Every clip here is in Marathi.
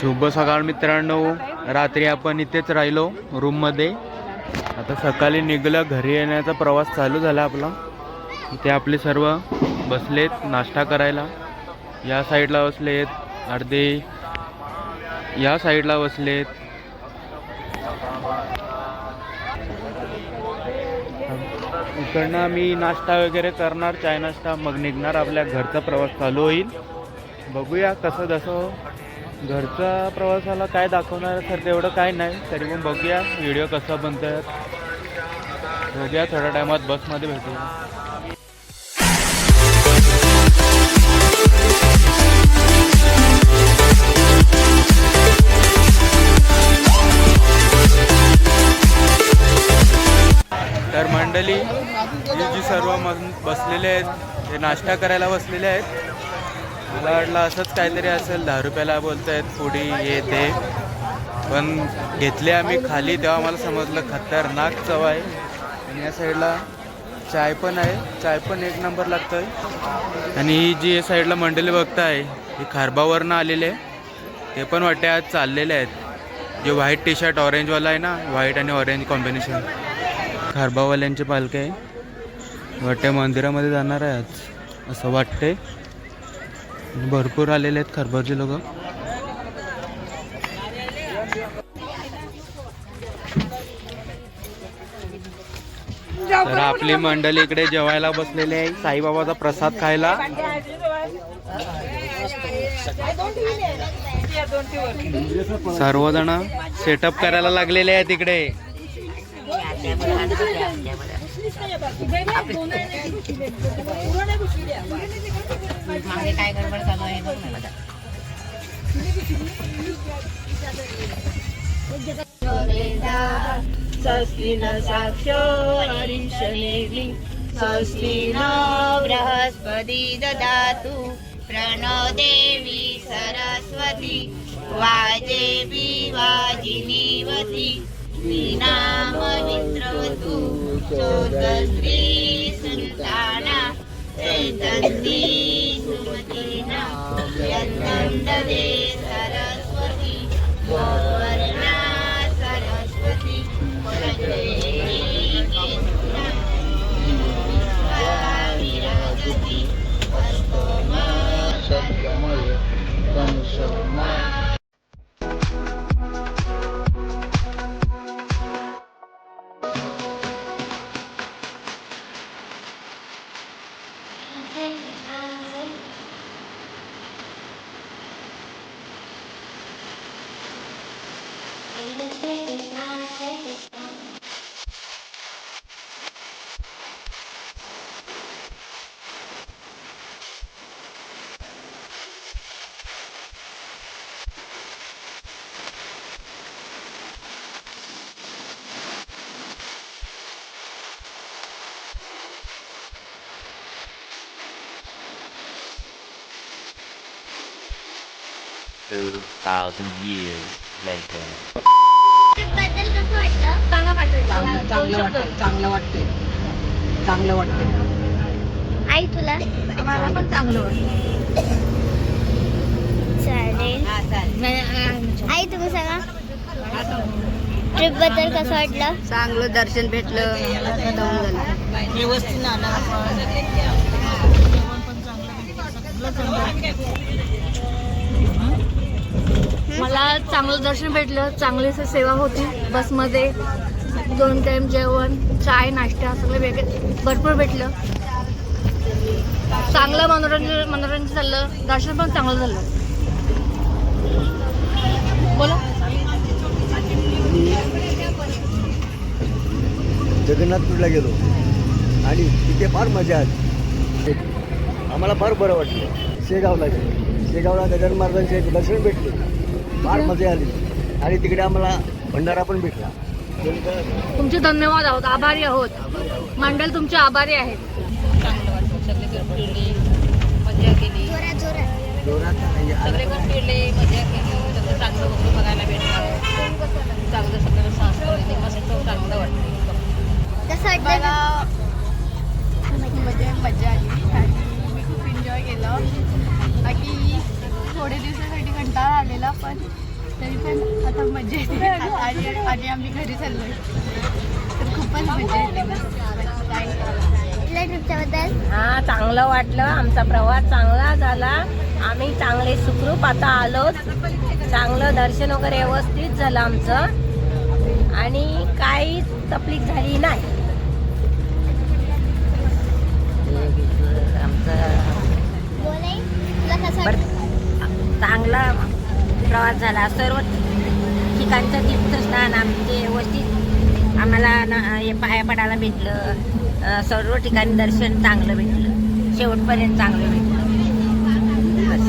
शुभ सकाळ मित्रांनो. रात्री आपण इथेच राहिलो रूममध्ये आता सकाळी निघलं घरी येण्याचा प्रवास चालू झाला आपला. इथे आपले सर्व बसलेत नाश्ता करायला. या साईडला बसलेत अर्धे. या साईडला बसलेत. इकडनं आम्ही नाश्ता वगैरे करणार चाय नाश्ता मग निघणार. आपल्या घरचा प्रवास चालू होईल. बघूया कसं जसं घरचा प्रवासाला काय दाखवणार सर तेवढं काय नाही. तरी पण बघूया व्हिडिओ कसा बनतोय. बघूया थोड्या टायमात बसमध्ये भेटूया तर मंडळी जी सर्व बसलेले आहेत ते नाश्ता करायला बसलेले आहेत मला वाटलं असंच काहीतरी असेल दहा रुपयाला बोलत आहेत पुडी हे ते. पण घेतले आम्ही खाली तेव्हा मला समजलं खतरनाक चव आहे. आणि या साईडला चाय पण आहे. चाय पण एक नंबर लागतं आहे आणि ही जी या साईडला मंडळी बघताय ही खारबावरनं आलेले आहे. ते पण वाटते आज चाललेले आहेत. जे व्हाईट टी शर्ट ऑरेंजवाला आहे ना व्हाईट आणि ऑरेंज कॉम्बिनेशन. खारबावाल्यांची पालखी आहे. वाटते मंदिरामध्ये जाणार आहे आज असं वाटते भरपूर आलेले आहेत खारबावचे लोक. तर आपली मंडळी इकडे जेवायला बसलेली आहे. साईबाबाचा प्रसाद खायला. सर्वजण सेटअप करायला लागलेले आहेत इकडे. मागे काय गडबड चालू आहे बघ ना न साक्षो अरिषनेमि ददातु प्रणो देवी सरस्वती वाजेवी वाजिनीवती વિનામ વિદ્રવતુ ચોદશ્રી સંતાના ચૈતન્તી સુમતીના યતં દદે સરસ Hansen, Hansen. Take this, take this. 2,000 years later. चांगलं वाटते आई तुला? पण चांगलं वाटतं आई सांगा. ट्रिपबद्दल कसं वाटलं? चांगलं दर्शन भेटलं. व्यवस्थित मला चांगलं दर्शन भेटलं चांगली असं सेवा होती. बसमध्ये दोन टाइम जेवण चाय नाश्ता सगळं वेगळे भरपूर भेटलं. चांगलं मनोरंजन मनोरंजन झालं. दर्शन पण चांगलं झालं. बोला. जगन्नाथपूरला गेलो? आणि तिथे फार मजा आली. आम्हाला फार बरं वाटलं. शेगावला गेलो. शेगावला गजान महाराजांचे दर्शन भेटले. फार मजा आली. आणि तिकडे आम्हाला भंडारा पण भेटला. तुमचे धन्यवाद आहोत. आभारी आहोत. मंडळ तुमचे आभारी आहेत. मजा केली. आला. सगळीकडे फिरले मजा केली. सगळं चांगलं बघायला भेटलं. पण. तरी पण आता मजा येते. आणि आणि आम्ही घरी चाललोय. तर खूपच मजा येते. हा चांगलं वाटलं. आमचा प्रवास चांगला झाला. आम्ही चांगले सुखरूप आता आलो चांगलं दर्शन वगैरे व्यवस्थित झालं आमचं. आणि काही तकलीफ झाली नाही. आमचं चांगला प्रवास झाला. सर्व ठिकाणचं तीर्थस्नान आमचे व्यवस्थित आम्हाला ना हे पाया पडायला भेटलं. सर्व ठिकाणी दर्शन चांगलं भेटलं. शेवटपर्यंत चांगलं भेटलं. बस.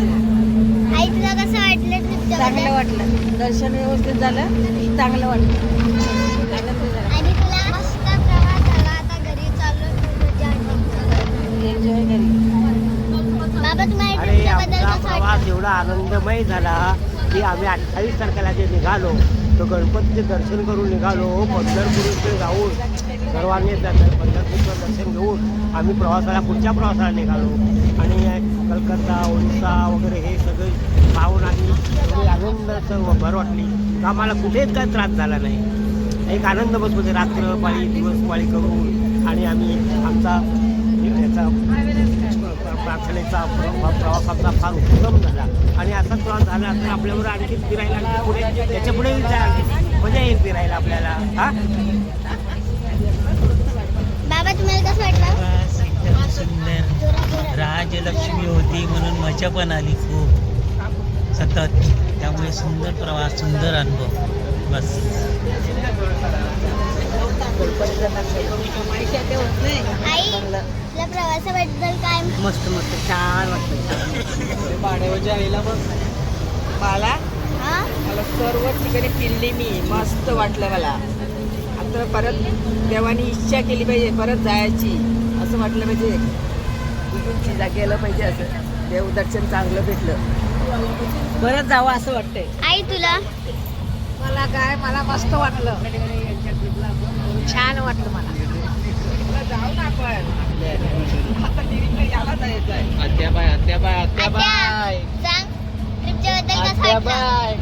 आई तुला कसं वाटलं चांगलं वाटलं. दर्शन व्यवस्थित झालं. चांगलं वाटलं. आनंद झाला. आणि तुला मस्त प्रवास झाला. आता घरी चाललो. एन्जॉय घरी बाबा तुम्हाला प्रवास एवढा आनंदमय झाला. की आम्ही अठ्ठावीस तारखेला जे निघालो तर गणपतीचे दर्शन करून निघालो. हो, पंढरपूरचे जाऊन सर्वांनी पंढरपूरचं दर्शन घेऊन आम्ही प्रवासाला पुढच्या प्रवासाला निघालो. आणि कलकत्ता ओडिसा वगैरे हे सगळे पाहून आम्ही सगळी आनंद भर वाटली. तर आम्हाला कुठेच काय त्रास झाला नाही. एक आनंद बस म्हणजे रात्र पाळी दिवस पाळी करून. आणि आम्ही आमचा याचा प्रार्थनेचा प्र- प्रवास आमचा फार उत्तम झाला. आणि असाच प्रवास झाला तर आपल्यावर आणखी फिरायला पुढे त्याच्या पुढे मजा येईल फिरायला आपल्याला. हा? बाबा तुम्हाला कसं वाटलं? एकदम सुंदर. राजलक्ष्मी होती म्हणून मजा पण आली खूप. सतत. त्यामुळे सुंदर प्रवास सुंदर अनुभव. बस. प्रवासाबद्दल काय? मस्त मस्त छान वाटतं पाण्याच्या आईला मग मला हा? मला सर्व ठिकाणी फिरली मी. मस्त वाटलं मला. आता परत देवानी इच्छा केली पाहिजे परत जायची. असं वाटलं पाहिजे. चिजा गेलं पाहिजे असं. देवदर्शन चांगलं भेटलं. परत जावं असं वाटतंय. आई तुला? मला काय मला मस्त वाटलं. छान वाटलं मला.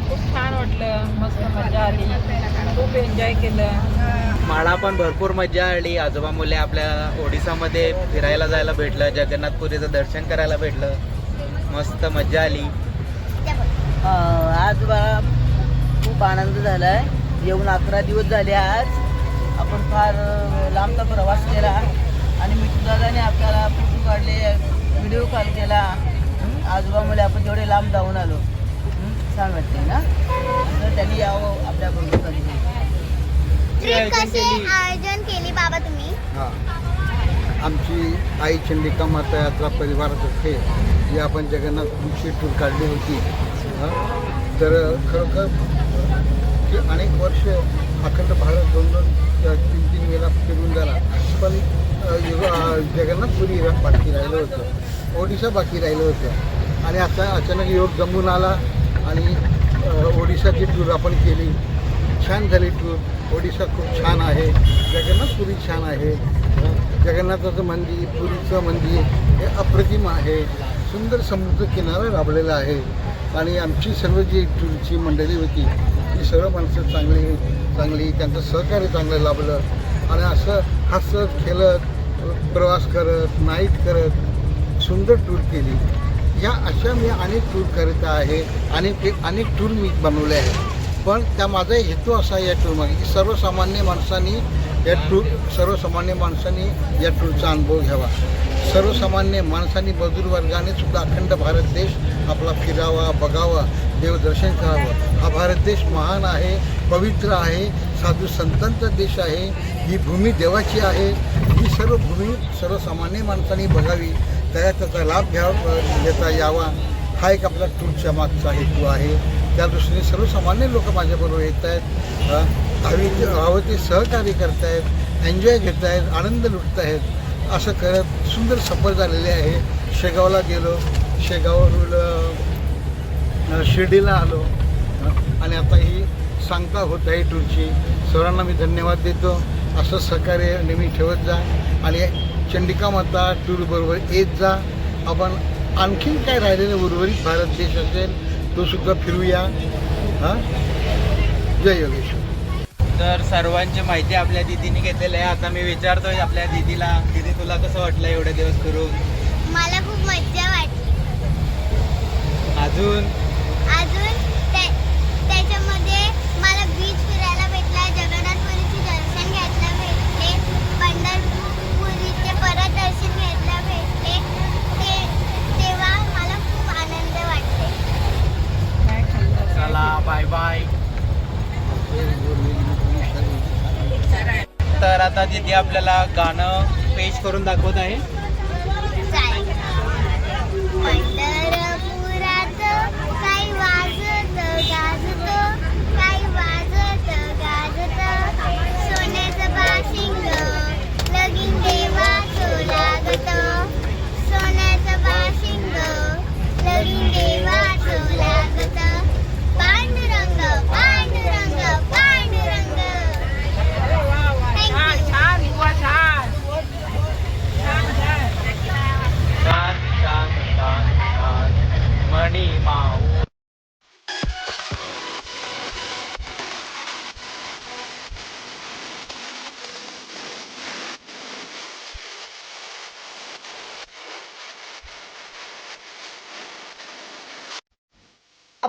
खूप छान वाटलं. मस्त मजा आली. खूप एन्जॉय केलं. मला पण भरपूर मजा आली. आजोबा मुले आपल्या ओडिसामध्ये फिरायला जायला भेटलं. जगन्नाथपुरीचं दर्शन करायला भेटलं. मस्त मजा आली. त्या बघ. आज मला खूप आनंद झाला आहे येऊन अकरा दिवस झाले आज. आपण फार लांबचा प्रवास केला. आणि मित्रदादाने आपल्याला फोटो काढले व्हिडिओ कॉल केला? आजोबा मुले आपण तेवढे लांब जाऊन आलो? छान वाटते ना? तर त्यांनी यावं आपल्या बरोबर आयोजन केली बाबा तुम्ही? हां. आमची आई चंडिका माता यात्रा परिवारातर्फे जी आपण जगन्नाथपुरीची टूर काढली होती. हां. तर खरोखर की अनेक वर्ष अखंड भारत दोन दोन तीन तीन वेळा फिरून झाला. पण अ, जगन्नाथपुरी बाकी राहिलं होतं. ओडिशा बाकी राहिलं होतं. आणि आता अचानक योग जमून आला आणि ओडिशाची टूर आपण केली. छान झाली टूर ओडिशा खूप छान आहे. जगन्नाथपुरी छान आहे. जगन्नाथाचं मंदिर पुरीचं मंदिर हे अप्रतिम आहे. सुंदर समुद्र किनारा लाभलेला आहे. आणि आमची सर्व जी टूरची मंडळी होती ती सर्व माणसं चांगली चांगली त्यांचं सहकार्य चांगलं लाभलं. आणि असं हसत खेळत प्रवास करत नाईट करत सुंदर टूर केली. या अशा मी अनेक टूर करीत आहे आणि ते अनेक टूर मी बनवले आहेत. पण त्या माझा हेतू असा या टूरमागे की सर्वसामान्य माणसांनी या टूर सर्वसामान्य माणसांनी या टूरचा अनुभव घ्यावा. सर्वसामान्य माणसांनी मजूर वर्गाने सुद्धा अखंड भारत देश आपला फिरावा बघावा. देवदर्शन करावं हा भारत देश महान आहे पवित्र आहे साधू संतांचा देश आहे ही भूमी देवाची आहे. ही सर्व भूमी सर्वसामान्य माणसांनी बघावी. त्याला त्याचा लाभ घ्यावा घेता यावा. हा एक आपला टूरच्या मागचा हेतू आहे. त्या दृष्टीने सर्वसामान्य लोक माझ्याबरोबर येत आहेत. हवी ते हवं ते सहकार्य करत आहेत एन्जॉय घेत आहेत आनंद लुटत आहेत असं करत सुंदर सफर झालेले आहे. शेगावला गेलो. शेगाव शिर्डीला आलो. आणि आता ही सांगता होत आहे टूरची सर्वांना मी धन्यवाद देतो. असं सहकार्य नेहमी ठेवत जा. आणि चंडिका माता टूरबरोबर येत जा. आपण आणखीन काय राहिलेलं उर्वरित भारत देश असेल तो सुद्धा फिरूया. हां? जय योगेश्वर. तर सर्वांची माहिती आपल्या दिदीने घेतलेली आहे. आता मी विचारतोय आपल्या दिदीला दिदी तुला कसं वाटलं एवढे दिवस करून मला खूप मजा वाटली. अजून? आता तिथे आपल्याला गाणं पेश करून दाखवत आहे.